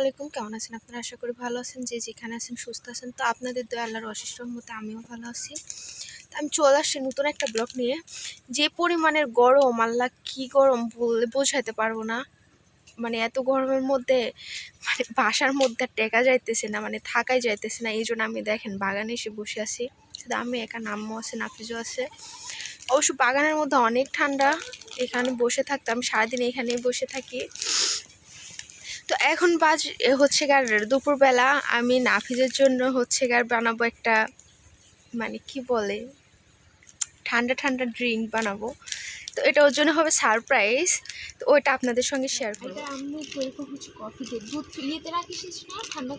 আলাইকুম, কেমন আছেন আপনারা? আশা করি ভালো আছেন। যে যেখানে আছেন, সুস্থ আছেন। তো আপনাদের দয়া, আল্লাহর অশিষ্ট মতে আমিও ভালো আছি। তো আমি চলে আসছি নতুন একটা ব্লগ নিয়ে। যে পরিমাণের গরম, আল্লাহ কী গরম বললে বোঝাতে পারব না। মানে এত গরমের মধ্যে মানে বাসার মধ্যে টেকা যাইতেছে না মানে থাকাই যাইতেছে না। এই জন্য আমি দেখেন বাগানে এসে বসে আছি। আমি একা নামও আছে, নাফিজও আছে। অবশ্য বাগানের মধ্যে অনেক ঠান্ডা। এখানে বসে থাকতাম, সারাদিন এখানেই বসে থাকি। তো এখন বাজ হচ্ছে গার দুপুরবেলা আমি নাফিজের জন্য হচ্ছে গার বানাবো একটা মানে কি বলে, ঠান্ডা ঠান্ডা ড্রিঙ্ক বানাবো। তো এটা ওর জন্য হবে সারপ্রাইজ তো ওইটা আপনাদের সঙ্গে শেয়ার করব। আমি রাখিস না, ঠান্ডা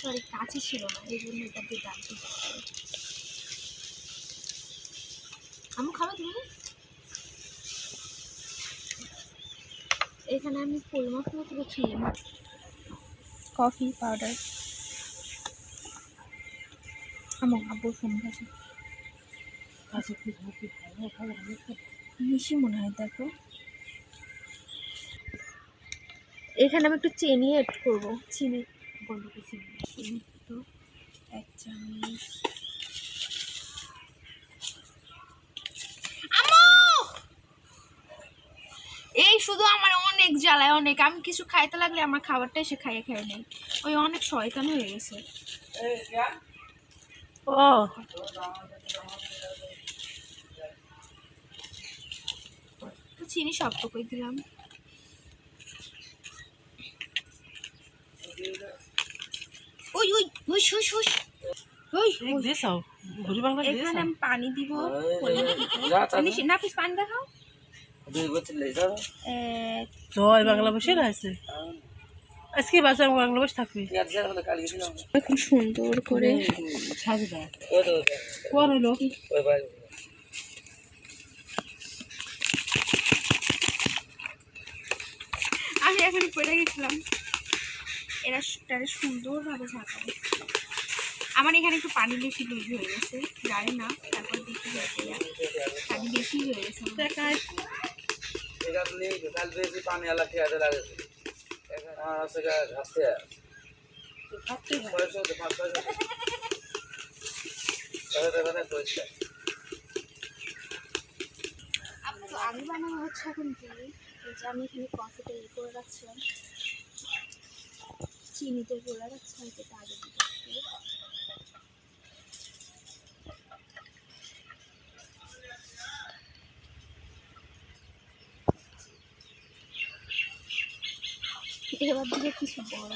সরি সরি ছিল না, এই জন্য এটা দিয়ে আমি খাবে তুমি? এখানে আমি ফুল মশলা করেছি কফি পাউডার। আমার আব্বুর ফোন গেছে মিশি মনে হয় দেখো। এখানে আমি একটু চিনি অ্যাড করব। চিনি বন্ধ করছি চিনি। তো এক চামচ। এই শুধু আমার অনেক জ্বালায় অনেক আমি কিছু খাইতে লাগলে আমার খাবারটা এসে খাইয়ে খাই নেই ওই অনেক শয়তান হয়ে গেছে ও তো চিনি সবটুকুই দিলাম ওই ওই ওই শুস শুস এখানে আমি পানি দিব নিশি, নাফিস পানি দেখাও জয় বাংলা বসে আছে আজকে বাজার বাংলা বসে থাকবি। এখন সুন্দর করে আমি এখন পড়ে গেছিলাম। এরা তারা সুন্দরভাবে ঝাঁকাবে আমার এখানে একটু পানি বেশি লুজ হয়ে গেছে জানি না তারপর দেখি পানি বেশি হয়ে গেছে। আপনি বিকাল দিয়েছি পানি আলা খেয়াতে লাগেছে। আমার আছে ঘাটতে আমি বানানো হচ্ছে এখন কি? যে আমি এখানে কফিটা ইয়ে করে রাখছিলাম। চিনিতে গোলা রাখছিলাম সেটা আগে দিতে হবে। এবার দিকে কিছু বড়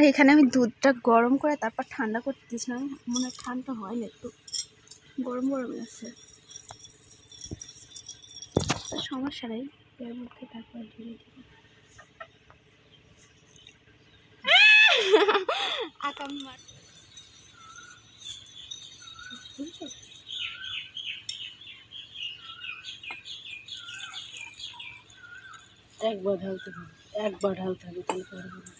আর এখানে আমি দুধটা গরম করে তারপর ঠান্ডা করতে দিয়েছিলাম। মনে হয় ঠান্ডা হয়নি একটু। গরম গরম আছে সমস্যা নেই। এর মধ্যে তারপর ধীরে ধীরে আকাম একবার ঢালতে হবে একবার ঢালতে হবে তাহলে পারব না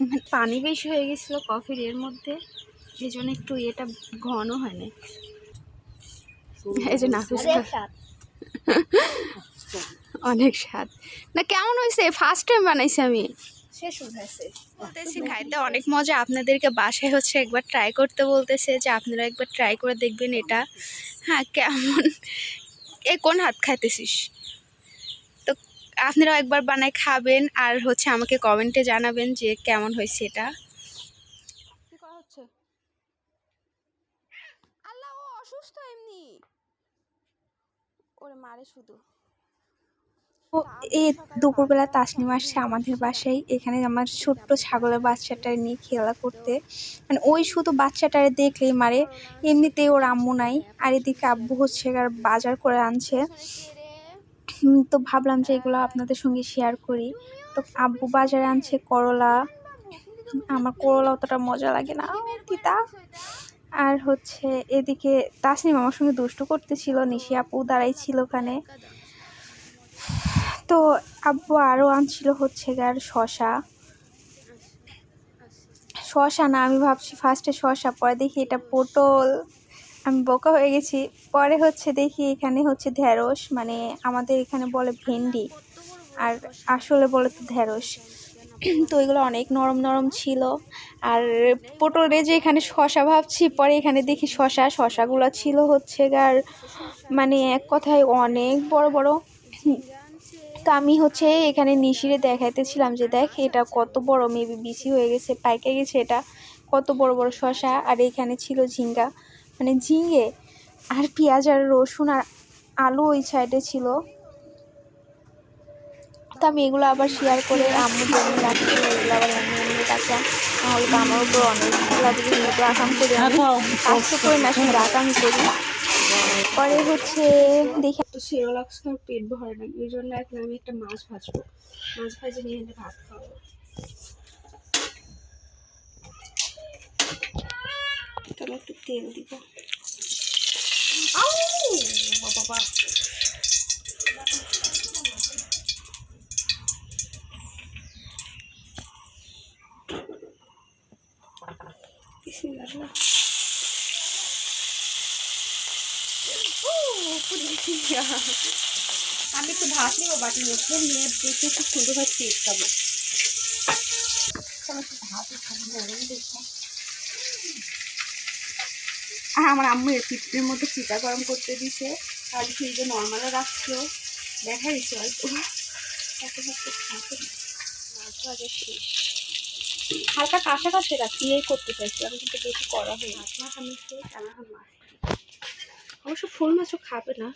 মানে পানি বেশি হয়ে গেছিল কফির এর মধ্যে এই জন্য একটু এটা ঘন হয় না এই যে নাফিস অনেক স্বাদ। না কেমন হয়েছে? ফার্স্ট টাইম বানাইছি আমি। বলতেছি খাইতে অনেক মজা। আপনাদেরকে বাসায় হচ্ছে একবার ট্রাই করতে বলতেছে যে আপনারা একবার ট্রাই করে দেখবেন এটা। হ্যাঁ কেমন? এ কোন হাত খাইতেছিস? আপনারাও একবার বানায় খাবেন আর হচ্ছে আমাকে কমেন্টে জানাবেন যে কেমন হয়েছে এটা। অসুস্থ এমনি। ওরে মারে শুধু। ও এই দুপুরবেলা তাসনিম আসছে আমাদের বাসায়। এখানে আমার ছোট্ট ছাগলের বাচ্চাটা নিয়ে খেলা করতে। মানে ওই শুধু বাচ্চাটারে দেখলেই মারে। এমনিতেই ওর আম্মু নাই। আর এদিকে আব্বু হচ্ছে আর বাজার করে আনছে। তো ভাবলাম যে এগুলো আপনাদের সঙ্গে শেয়ার করি। তো আব্বু বাজারে আনছে করলা। আমার করলা অতটা মজা লাগে না, তিতা। আর হচ্ছে এদিকে তাসনিম আমার সঙ্গে দুষ্টু করতেছিল, নিশি আপু দাঁড়াই ছিল ওখানে। তো আব্বু আরও আনছিল হচ্ছে গার শশা। শশা না, আমি ভাবছি ফার্স্টে শশা, পরে দেখি এটা পটল। আমি বোকা হয়ে গেছি। পরে হচ্ছে দেখি এখানে হচ্ছে ঢেঁড়স মানে আমাদের এখানে বলে ভেন্ডি, আর আসলে বলে তো ঢেঁড়স। তো এগুলো অনেক নরম নরম ছিল। আর পটল রে যে এখানে শশা ভাবছি, পরে এখানে দেখি শশা শশাগুলো ছিল হচ্ছে গার মানে এক কথায় অনেক বড় বড়। তো আমি হচ্ছে এখানে নিশিরে দেখাইতেছিলাম যে দেখ, এটা কত বড় মেবি বিসি হয়ে গেছে, পাইকে গেছে এটা, কত বড় বড় শশা আর এখানে ছিল ঝিঙ্গা। মানে ঝিঙে আর পেঁয়াজ আর রসুন আর আলু ওই সাইডে ছিল। তো আমি এগুলো আবার শেয়ার করে আম্মু জন্য রাখছি এগুলো আবার এমনি এমনি রাখলাম। নাহলে তো আমার উপর অনেকগুলো দিকে রাখাম করি আমি পাঁচশো করে না শুধু রাখাম করি। পরে হচ্ছে দেখি তো সিরোলাক্স খাওয়ার পেট ভরে না এই জন্য এখন আমি একটা মাছ ভাজবো। মাছ ভাজে নিয়ে ভাত খাব। একটু তেল দিব আউ! বাবা বিসমিল্লাহ আমি একটু ভাত নিব বাটির মধ্যে নিয়ে দেখে খুব সুন্দর ভাবে পেট খাব চলো, একটু ভাতই খাব, গরম দেখো। আর আমার আম্মু এর পিঠের মধ্যে চিটা গরম করতে দিছে। আর ফ্রিজে নর্মালও রাখছিল দেখা দিচ্ছে অল্প হালকা কাঁচা কাঁচা রাখি এই করতে চাইছি। আমি কিন্তু বেশি করা হয়নি মাছ মাছ আমি মাছ অবশ্য ফুল মাছও খাবে না।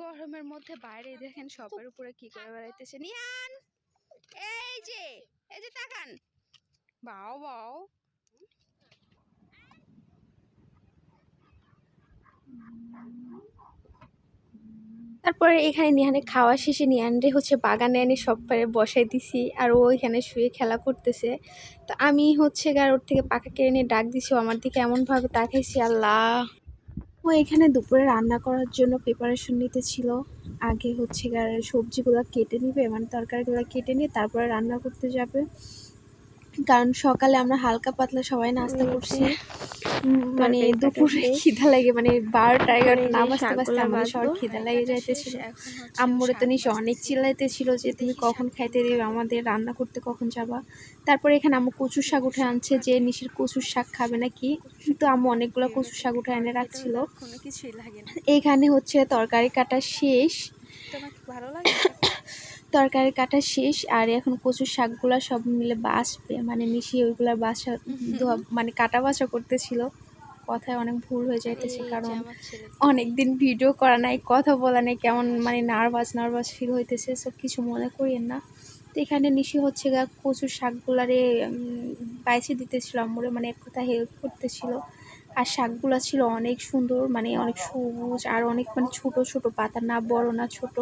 গরমের মধ্যে বাইরে দেখেন সবার উপরে কি করে বেড়াইতেছে। নিয়ান! যে এই যে তাকান। বাও বাও। তারপরে এখানে নিহানে খাওয়া শেষে নিহানরে হচ্ছে বাগানে এনে সব পারে বসাই দিছি আর ও এখানে শুয়ে খেলা করতেছে। তো আমি হচ্ছে গার ওর থেকে পাখা কেড়ে নিয়ে ডাক দিছি ও আমার দিকে এমনভাবে তাকাইছি আল্লাহ। ও এখানে দুপুরে রান্না করার জন্য প্রিপারেশন নিতে ছিল আগে হচ্ছে গার সবজিগুলো কেটে নিবে মানে তরকারিগুলো কেটে নিয়ে তারপরে রান্না করতে যাবে। কারণ সকালে আমরা হালকা পাতলা সবাই নাস্তা করছি। মানে দুপুরে খিদা লাগে মানে বারোটা এগারোটা না বাজতে বাজতে আমাদের সবার খিদা লেগে যাইতেছিল। আম্মুরে তো নিশে অনেক চিল্লাইতেছিল যে তুমি কখন খাইতে দেবে আমাদের রান্না করতে কখন যাবা? তারপরে এখানে আম্মু কচুর শাক উঠে আনছে যে নিশির কচুর শাক খাবে নাকি? তো আম্মু অনেকগুলো কচুর শাক উঠে এনে রাখছিল। কোনো কিছুই লাগে না। এখানে হচ্ছে তরকারি কাটা শেষ। ভালো লাগে? তরকারি কাটা শেষ আর এখন কচুর শাকগুলা সব মিলে বাছবে মানে মিশিয়ে ওইগুলা বাসা মানে কাটা বাছা করতেছিল। কথায় অনেক ভুল হয়ে যাইতেছে কারণ অনেক দিন ভিডিও করা নাই কথা বলা নাই কেমন মানে নার্ভাস নার্ভাস ফিল হইতেছে সব কিছু মনে করিয়েন না। তো এখানে নিশি হচ্ছে গা কচুর শাকগুলারে বাইছে দিতেছিল আম্মুরে মানে এক কথা হেল্প করতেছিল। আর শাকগুলা ছিল অনেক সুন্দর মানে অনেক সবুজ আর অনেক মানে ছোট ছোট পাতা না বড় না ছোট।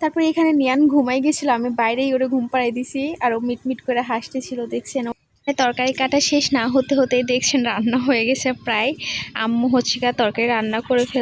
তারপরে এখানে নিয়ান ঘুমাই গেছিল, আমি বাইরেই ওরে ঘুম পাড়াই দিছি আর ও মিটমিট করে হাসতেছিল, দেখছেন? তরকারি কাটা শেষ না হতে হতেই দেখছেন রান্না হয়ে গেছে প্রায়। আম্মু হচ্ছে তরকারি রান্না করে ফেল